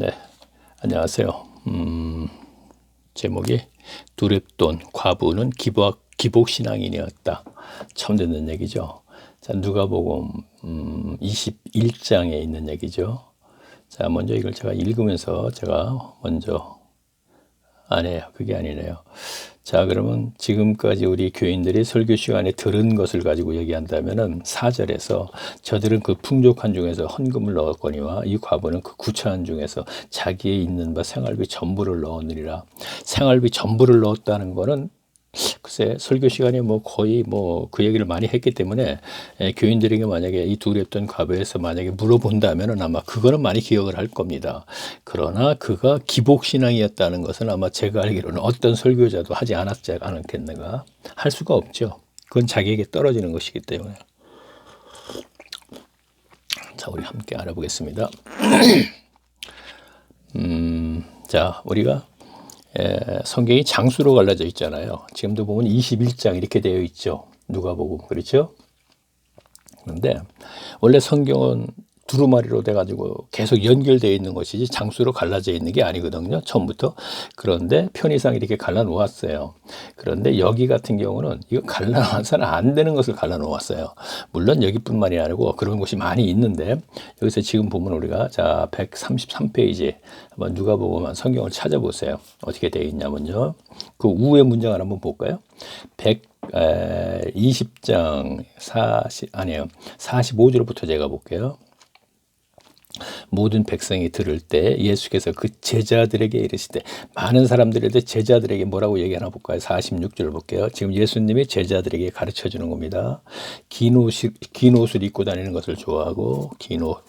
네, 안녕하세요. 음, 제목이 두렵돈 과부는 기복, 기복신앙인이었다. 처음 듣는 얘기죠. 자, 누가복음 음, 21장에 있는 얘기죠. 자, 먼저 이걸 제가 읽으면서 제가 먼저 아니에요. 그게 아니네요. 자, 그러면 지금까지 우리 교인들이 설교 시간에 들은 것을 가지고 얘기한다면은 4절에서 저들은 그 풍족한 중에서 헌금을 넣었거니와 이 과부는 그 구차한 중에서 자기의 있는 바 생활비 전부를 넣었느니라. 생활비 전부를 넣었다는 거는 글쎄 설교 시간에 뭐 거의 뭐 그 얘기를 많이 했기 때문에 에, 교인들에게 만약에 이 두렵던 과부에서 만약에 물어본다면은 아마 그거는 많이 기억을 할 겁니다. 그러나 그가 기복 신앙이었다는 것은 아마 제가 알기로는 어떤 설교자도 하지 않았지 않았겠는가 할 수가 없죠. 그건 자기에게 떨어지는 것이기 때문에. 자, 우리 함께 알아보겠습니다. 음, 자, 우리가 에, 성경이 장수로 갈라져 있잖아요. 지금도 보면 21장 이렇게 되어 있죠. 누가 보고 그렇죠? 그런데 원래 성경은 두루마리로 돼가지고 계속 연결되어 있는 것이지 장수로 갈라져 있는 게 아니거든요. 처음부터. 그런데 편의상 이렇게 갈라 놓았어요. 그런데 여기 같은 경우는 이거 갈라 놓아서는 안 되는 것을 갈라 놓았어요. 물론 여기뿐만이 아니고 그런 곳이 많이 있는데 여기서 지금 보면 우리가 자 133페이지 한번 누가 보고만 성경을 찾아보세요. 어떻게 되어 있냐면요. 그 우의 문장을 한번 볼까요? 100 20장 40 아니에요. 45절부터 제가 볼게요. 모든 백성이 들을 때 예수께서 그 제자들에게 이르시되 많은 사람들에게 제자들에게 뭐라고 얘기하나 볼까요? 46절 볼게요. 지금 예수님이 제자들에게 가르쳐 주는 겁니다. 긴, 옷이, 긴 옷을 입고 다니는 것을 좋아하고 긴 옷.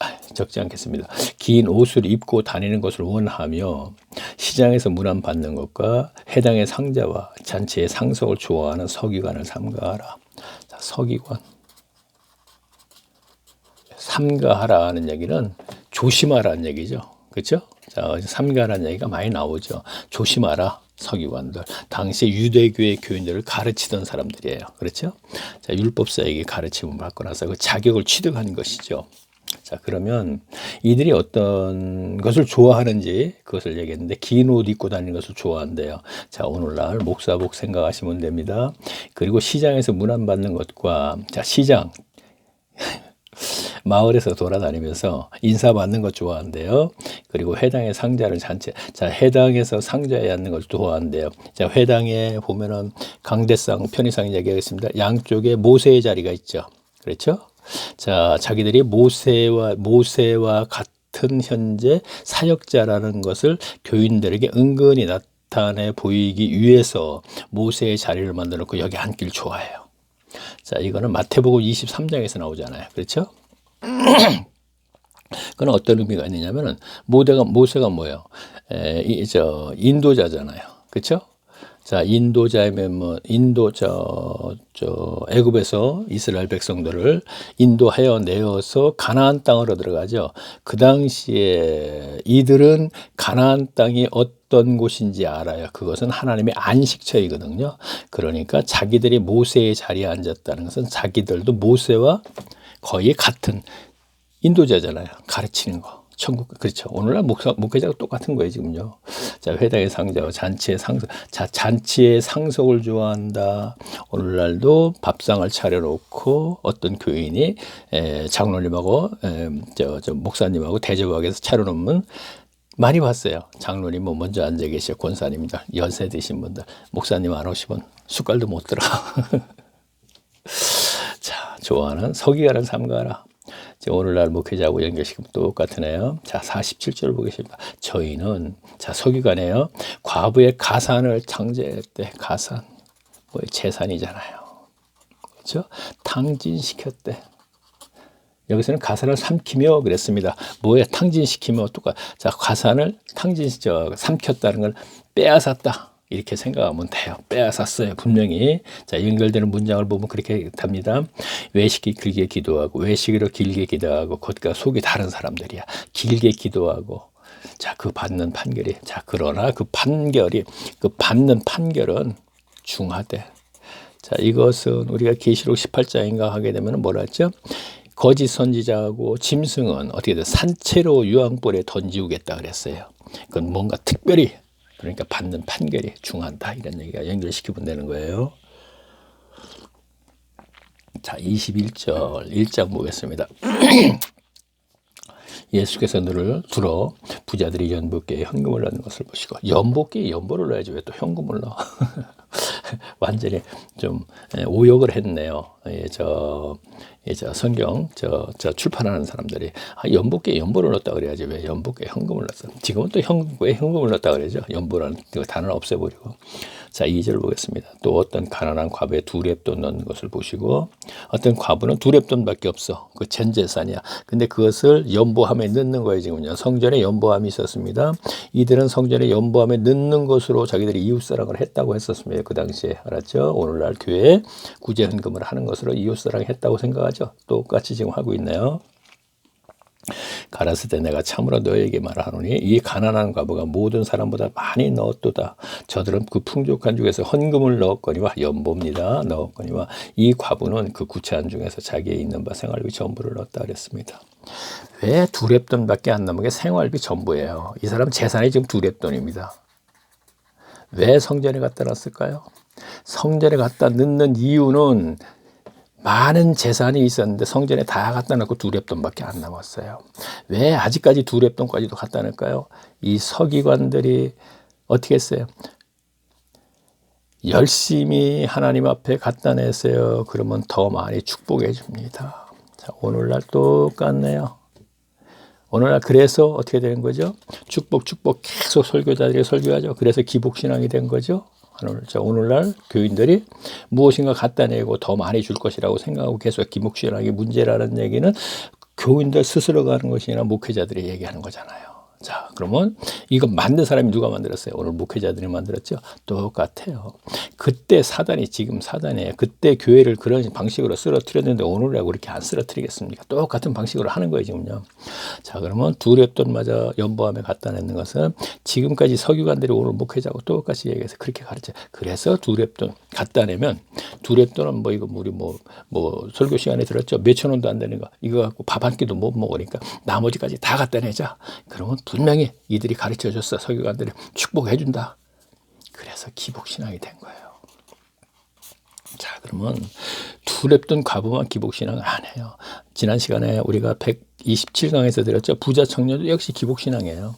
아, 적지 않겠습니다. 긴 옷을 입고 다니는 것을 원하며 시장에서 문안 받는 것과 해당의 상자와 잔치의 상석을 좋아하는 서기관을 삼가하라. 자, 서기관. 삼가하라는 얘기는 조심하라는 얘기죠. 그렇죠? 자, 삼가라는 얘기가 많이 나오죠. 조심하라. 서기관들 당시 유대교의 교인들을 가르치던 사람들이에요. 그렇죠? 자, 율법사에게 가르침을 받고 나서 그 자격을 취득한 것이죠. 자, 그러면 이들이 어떤 것을 좋아하는지 그것을 얘기했는데 긴 옷 입고 다니는 것을 좋아한대요. 자, 오늘날 목사복 생각하시면 됩니다. 그리고 시장에서 문안 받는 것과 자, 시장 마을에서 돌아다니면서 인사받는 것 좋아한대요. 그리고 회당의 상자를 잔치, 자, 회당에서 상자에 앉는 걸 좋아한대요. 자, 회당에 보면은 강대상, 편의상 얘기하겠습니다. 양쪽에 모세의 자리가 있죠. 그렇죠? 자, 자기들이 모세와, 모세와 같은 현재 사역자라는 것을 교인들에게 은근히 나타내 보이기 위해서 모세의 자리를 만들어 놓고 여기 앉길 좋아해요. 자, 이거는 마태복음 23장에서 나오잖아요. 그렇죠? 그건 어떤 의미가 있느냐면은 모세가 모세가 뭐예요? 에, 이, 저 인도자잖아요. 그렇죠? 자, 인도자면 뭐 인도 저, 저 애굽에서 이스라엘 백성들을 인도하여 내어서 가나안 땅으로 들어가죠. 그 당시에 이들은 가나안 땅이 어떤 곳인지 알아요. 그것은 하나님의 안식처이거든요. 그러니까 자기들이 모세의 자리에 앉았다는 것은 자기들도 모세와 거의 같은 인도자잖아요. 가르치는 거. 천국 그렇죠. 오늘날 목사 목회자가 똑같은 거예요 지금요. 자 회당의 상자와 잔치의 상석. 자 잔치의 상석을 좋아한다. 오늘날도 밥상을 차려놓고 어떤 교인이 에, 장로님하고 에, 저, 저 목사님하고 대접하기 위해서 차려놓으면 많이 봤어요. 장로님 뭐 먼저 앉아 계셔 권사님들 연세 드신 분들 목사님 안 오시면 숟갈도 못 들어. 자 좋아하는 서기가는 삼가라. 오늘날 목회자하고 연결시키면 똑같으네요. 자, 47절 보겠습니다. 저희는, 자, 서기관이에요. 과부의 가산을 창제했대. 가산. 뭐 재산이잖아요. 그렇죠? 탕진시켰대. 여기서는 가산을 삼키며 그랬습니다. 뭐에 탕진시키며 똑같. 자, 가산을 탕진, 저, 삼켰다는 걸 빼앗았다. 이렇게 생각하면 돼요. 빼앗았어요. 분명히. 자, 연결되는 문장을 보면 그렇게 답니다. 외식이 길게 기도하고, 외식으로 길게 기도하고, 겉과 속이 다른 사람들이야. 길게 기도하고, 자, 그 받는 판결이. 자, 그러나 그 판결이, 그 받는 판결은 중하대. 자, 이것은 우리가 계시록 18장인가 하게 되면 뭐라 했죠? 거짓 선지자하고 짐승은 어떻게 돼? 산채로 유황불에 던지우겠다 그랬어요. 그건 뭔가 특별히 그러니까 받는 판결이 중한다 이런 얘기가 연결시키면 되는 거예요. 자, 21절 1장 보겠습니다. 예수께서 너를 들어 부자들이 연복계에 현금을 넣는 것을 보시고 연복계에 연보를 넣어야지 왜 또 현금을 넣어? 완전히 좀 예, 오역을 했네요. 예, 저, 예, 저 성경 저, 저 출판하는 사람들이 아, 연복계 연보를 넣었다 그래야지 왜 연복계 현금을 넣었어? 지금은 또 현금에 현금을 넣었다 그러죠. 연보라는 그 단어를 없애버리고 자, 2절 보겠습니다. 또 어떤 가난한 과부에 두 랩돈 넣는 것을 보시고 어떤 과부는 두 랩돈밖에 없어. 그 전 재산이야. 근데 그것을 연보함에 넣는 거예요, 지금요. 성전에 연보함이 있었습니다. 이들은 성전에 연보함에 넣는 것으로 자기들이 이웃 사랑을 했다고 했었습니다. 그 당시에. 알았죠? 오늘날 교회에 구제 헌금을 하는 것으로 이웃 사랑 했다고 생각하죠. 똑같이 지금 하고 있네요. 가라스되 내가 참으로 너에게 말하노니 이 가난한 과부가 모든 사람보다 많이 넣었도다. 저들은 그 풍족한 중에서 헌금을 넣었거니와 연보입니다. 넣었거니와 이 과부는 그 구체한 중에서 자기의 있는 바 생활비 전부를 넣었다 그랬습니다. 왜 두 랩돈밖에 안 남은 게 생활비 전부예요. 이 사람 재산이 지금 두 랩돈입니다. 왜 성전에 갖다 놨을까요? 성전에 갖다 넣는 이유는 많은 재산이 있었는데 성전에 다 갖다 놓고 두 랩돈밖에 안 남았어요. 왜 아직까지 두 랩돈까지도 갖다 놓을까요? 이 서기관들이 어떻게 했어요? 열심히 하나님 앞에 갖다 냈어요. 그러면 더 많이 축복해 줍니다. 자, 오늘날 똑같네요. 오늘날 그래서 어떻게 되는 거죠? 축복, 축복 계속 설교자들이 설교하죠. 그래서 기복신앙이 된 거죠. 오늘, 자, 오늘날 교인들이 무엇인가 갖다 내고 더 많이 줄 것이라고 생각하고 계속 기복신앙이 문제라는 얘기는 교인들 스스로가 하는 것이 아니라 목회자들이 얘기하는 거잖아요. 자, 그러면 이거 만든 사람이 누가 만들었어요? 오늘 목회자들이 만들었죠? 똑같아요. 그때 사단이 지금 사단이에요. 그때 교회를 그런 방식으로 쓰러뜨렸는데 오늘날 그렇게 안 쓰러뜨리겠습니까? 똑같은 방식으로 하는 거예요, 지금요. 자, 그러면 두 랩돈마저 연보함에 갖다 냈는 것은 지금까지 석유관들이 오늘 목회자하고 똑같이 얘기해서 그렇게 가르쳐. 그래서 두 랩돈 갖다 내면 두 랩돈은 뭐 이거 우리 뭐, 뭐 설교 시간에 들었죠? 몇천 원도 안 되는 거. 이거 갖고 밥 한 끼도 못 먹으니까 나머지까지 다 갖다 내자. 그러면 분명히 이들이 가르쳐 줬어. 설교관들이 축복해 준다. 그래서 기복신앙이 된 거예요. 자, 그러면 두 랩돈 과부만 기복신앙을 안 해요. 지난 시간에 우리가 127강에서 드렸죠. 부자 청년도 역시 기복신앙이에요.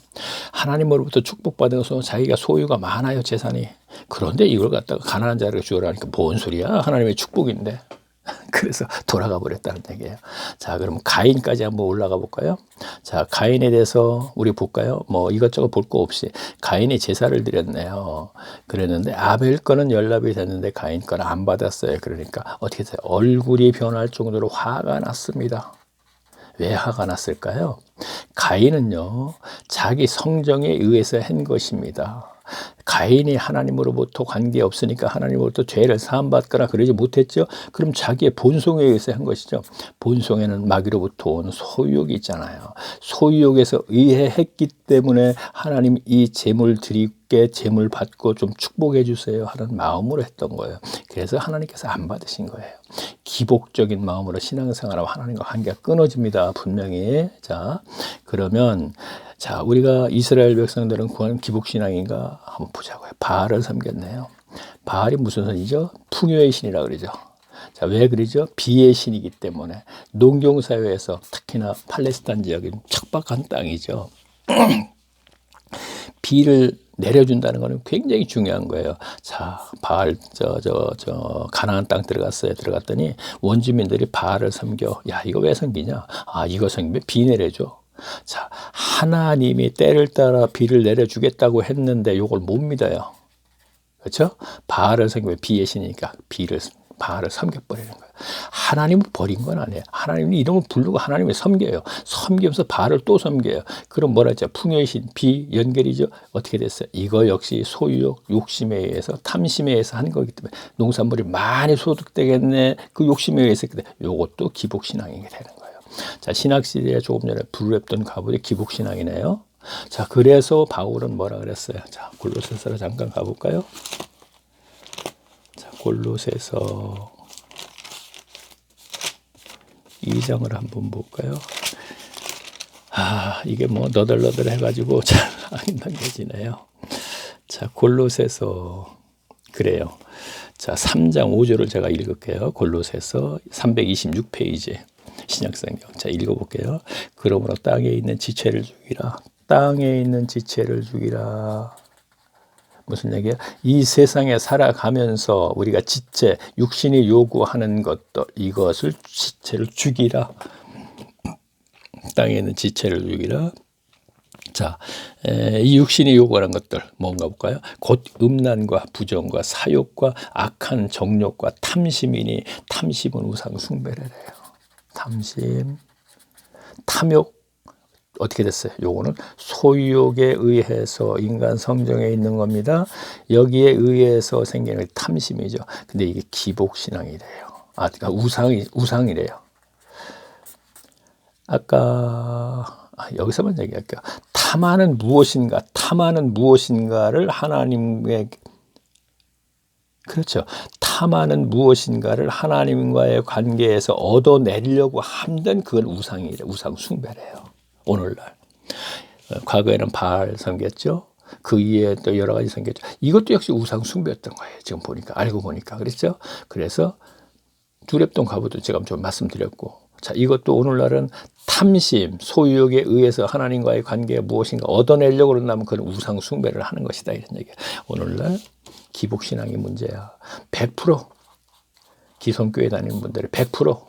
하나님으로부터 축복받아서 자기가 소유가 많아요, 재산이. 그런데 이걸 갖다가 가난한 자를 주어라니까 뭔 소리야? 하나님의 축복인데. 그래서 돌아가 버렸다는 얘기예요. 자, 그럼 가인까지 한번 올라가 볼까요? 자, 가인에 대해서 우리 볼까요? 뭐 이것저것 볼 거 없이 가인이 제사를 드렸네요. 그랬는데 아벨 거는 연락이 됐는데 가인 거는 안 받았어요. 그러니까 어떻게 돼요? 얼굴이 변할 정도로 화가 났습니다. 왜 화가 났을까요? 가인은요, 자기 성정에 의해서 한 것입니다. 가인이 하나님으로부터 관계 없으니까 하나님으로부터 죄를 사함받거나 그러지 못했죠. 그럼 자기의 본성에 의해서 한 것이죠. 본성에는 마귀로부터 온 소유욕이 있잖아요. 소유욕에서 의해 했기 때문에 하나님 이 재물 드리 게 재물 받고 좀 축복해 주세요 하는 마음으로 했던 거예요. 그래서 하나님께서 안 받으신 거예요. 기복적인 마음으로 신앙생활하고 하나님과 관계가 끊어집니다. 분명히. 자, 그러면 자, 우리가 이스라엘 백성들은 구하는 기복신앙인가 한번 보자고요. 바알을 섬겼네요. 바알이 무슨 선이죠? 풍요의 신이라 그러죠. 자, 왜 그러죠? 비의 신이기 때문에 농경사회에서 특히나 팔레스타인 지역은 척박한 땅이죠. 비를 내려준다는 것은 굉장히 중요한 거예요. 자, 바알, 저, 저, 저, 가나안 땅 들어갔어요. 들어갔더니 원주민들이 바알을 섬겨. 야, 이거 왜 섬기냐? 아, 이거 섬기면 비 내려줘. 자, 하나님이 때를 따라 비를 내려주겠다고 했는데 요걸 못 믿어요. 그렇죠? 바알을 섬기면 비의 신이니까 비를 바알을 섬겨버리는 거예요. 하나님을 버린 건 아니에요. 하나님이 이름을 부르고 하나님을 섬겨요. 섬기면서 바알을 또 섬겨요. 그럼 뭐라 했죠? 풍요의 신, 비, 연결이죠. 어떻게 됐어요? 이거 역시 소유욕, 욕심에 의해서, 탐심에 의해서 한 거기 때문에 농산물이 많이 소득되겠네. 그 욕심에 의해서 요것도 기복신앙이 되는 거예요. 자, 신학시대에 조금 전에 불랩던 가부의 기복신앙이네요. 자, 그래서 바울은 뭐라 그랬어요? 자, 골로새서로 잠깐 가볼까요? 자, 골로새서 2장을 한번 볼까요? 아, 이게 뭐 너덜너덜 해가지고 잘 안 넘겨지네요. 자, 골로새서 그래요. 자, 3장 5절을 제가 읽을게요. 골로새서 326페이지 신약성경. 자, 읽어볼게요. 그러므로 땅에 있는 지체를 죽이라. 땅에 있는 지체를 죽이라. 무슨 얘기야? 이 세상에 살아가면서 우리가 지체, 육신이 요구하는 것들, 이것을 지체를 죽이라. 땅에 있는 지체를 죽이라. 자, 에, 이 육신이 요구하는 것들 뭔가 볼까요? 곧 음란과 부정과 사욕과 악한 정욕과 탐심이니 탐심은 우상 숭배를 해요. 탐심, 탐욕 어떻게 됐어요? 요거는 소유욕에 의해서 인간 성정에 있는 겁니다. 여기에 의해서 생기는 탐심이죠. 근데 이게 기복신앙이래요. 아, 그러니까 우상이 우상이래요. 아까 아, 여기서만 얘기할게요. 탐하는 무엇인가, 탐하는 무엇인가를 하나님의 그렇죠. 탐하는 무엇인가를 하나님과의 관계에서 얻어내려고 함든 그건 우상이래, 우상 숭배래요. 오늘날. 어, 과거에는 바알 섬겼죠. 그 이에 또 여러 가지 섬겼죠. 이것도 역시 우상 숭배였던 거예요. 지금 보니까 알고 보니까 그렇죠. 그래서 두랩돈 가부도 제가 좀 말씀드렸고 자, 이것도 오늘날은 탐심, 소유욕에 의해서 하나님과의 관계가 무엇인가 얻어내려고 그런다면 그건 우상 숭배를 하는 것이다 이런 얘기야. 오늘날 기복 신앙이 문제야. 100% 기성교회 다니는 분들이 100%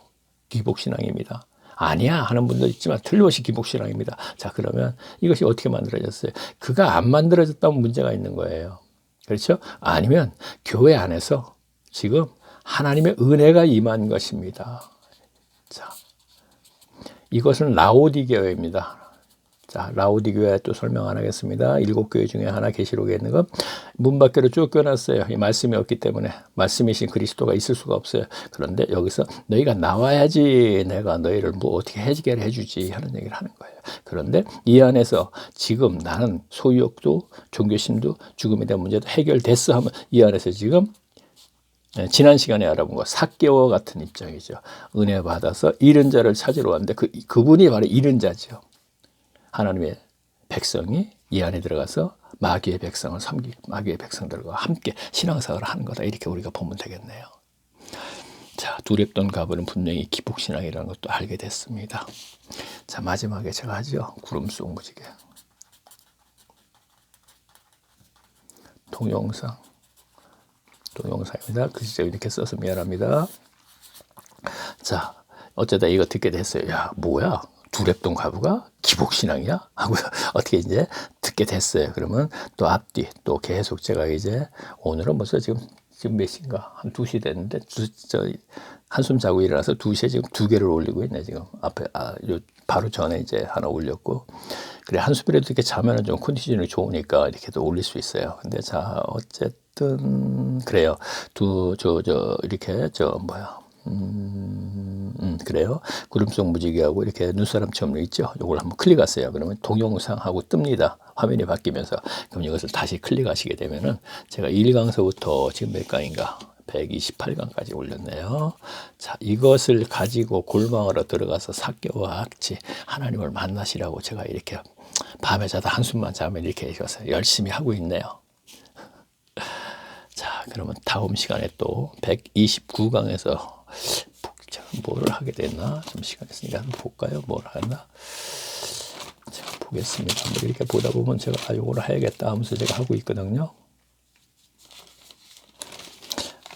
기복 신앙입니다. 아니야 하는 분도 있지만 틀림없이 기복신앙입니다. 자 그러면 이것이 어떻게 만들어졌어요? 그가 안 만들어졌다면 문제가 있는 거예요. 그렇죠? 아니면 교회 안에서 지금 하나님의 은혜가 임한 것입니다. 자, 이것은 라오디 교회입니다. 자, 라오디교회 또 설명 안 하겠습니다. 일곱 교회 중에 하나 계시록에 있는 것. 문 밖으로 쫓겨났어요. 이 말씀이 없기 때문에 말씀이신 그리스도가 있을 수가 없어요. 그런데 여기서 너희가 나와야지 내가 너희를 뭐 어떻게 해결 해주지 하는 얘기를 하는 거예요. 그런데 이 안에서 지금 나는 소유욕도 종교심도 죽음에 대한 문제도 해결됐어 하면 이 안에서 지금 네, 지난 시간에 알아본 거 사개와 같은 입장이죠. 은혜 받아서 잃은 자를 찾으러 왔는데 그 그분이 바로 잃은 자죠. 하나님의 백성이 이 안에 들어가서 마귀의 백성을 섬기 마귀의 백성들과 함께 신앙생활을 하는 거다 이렇게 우리가 보면 되겠네요. 자, 두렵던 가부는 분명히 기복신앙이라는 것도 알게 됐습니다. 자, 마지막에 제가 하죠. 구름 속 무지개. 동영상. 동영상입니다. 글씨 이렇게 써서 미안합니다. 자, 어쩌다 이거 듣게 됐어요. 야, 뭐야? 두랩동 가부가 기복신앙이야? 하고 어떻게 이제 듣게 됐어요. 그러면 또 앞뒤 또 계속 제가 이제 오늘은 벌써 지금 지금 몇 시인가? 한 2시 됐는데 두, 저 한숨 자고 일어나서 2시에 지금 두 개를 올리고 있네 지금 앞에 아, 요 바로 전에 이제 하나 올렸고 그래 한숨이라도 이렇게 자면은 좀 컨디션이 좋으니까 이렇게도 올릴 수 있어요. 근데 자 어쨌든 그래요. 두 저 저 이렇게 저 뭐야 음, 음, 그래요. 구름 속 무지개하고 이렇게 눈사람처럼 있죠. 이걸 한번 클릭하세요. 그러면 동영상하고 뜹니다. 화면이 바뀌면서. 그럼 이것을 다시 클릭하시게 되면은 제가 1강서부터 지금 몇 강인가? 128강까지 올렸네요. 자, 이것을 가지고 골방으로 들어가서 사개와 악치 하나님을 만나시라고 제가 이렇게 밤에 자다 한숨만 자면 이렇게 해서 열심히 하고 있네요. 자, 그러면 다음 시간에 또 129강에서 뭐를 하게 됐나? 좀 시간 있으니까 한번 볼까요? 뭘 하나? 자, 보겠습니다. 한번 이렇게 보다 보면 제가 아, 요거를 해야겠다 하면서 제가 하고 있거든요.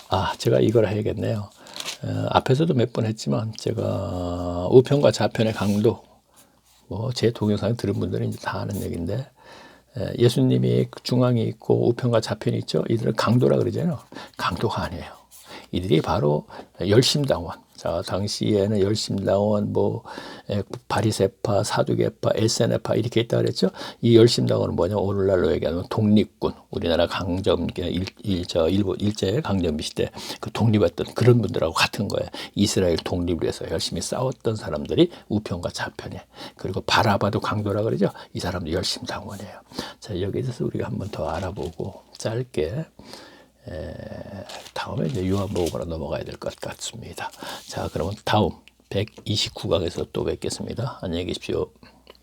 아, 제가 이걸 해야겠네요. 어, 앞에서도 몇 번 했지만 제가 우편과 좌편의 강도 뭐 제 동영상 들은 분들은 이제 다 아는 얘기인데 예수님이 중앙에 있고 우편과 좌편이 있죠. 이들은 강도라 그러잖아요. 강도가 아니에요. 이들이 바로 열심당원. 자, 당시에는 열심당원, 뭐, 바리세파, 사두개파, 에세네파 이렇게 있다 그랬죠. 이 열심당원은 뭐냐? 오늘날로 얘기하면 독립군. 우리나라 강점, 일, 일, 저, 일본, 일제 강점기 시대 그 독립했던 그런 분들하고 같은 거예요. 이스라엘 독립을 위해서 열심히 싸웠던 사람들이 우편과 좌편에. 그리고 바라바도 강도라 그러죠. 이 사람도 열심당원이에요. 자, 여기에 대해서 우리가 한번 더 알아보고 짧게 에, 다음에 이제 요한복음으로 넘어가야 될 것 같습니다. 자, 그러면 다음 129강에서 또 뵙겠습니다. 안녕히 계십시오.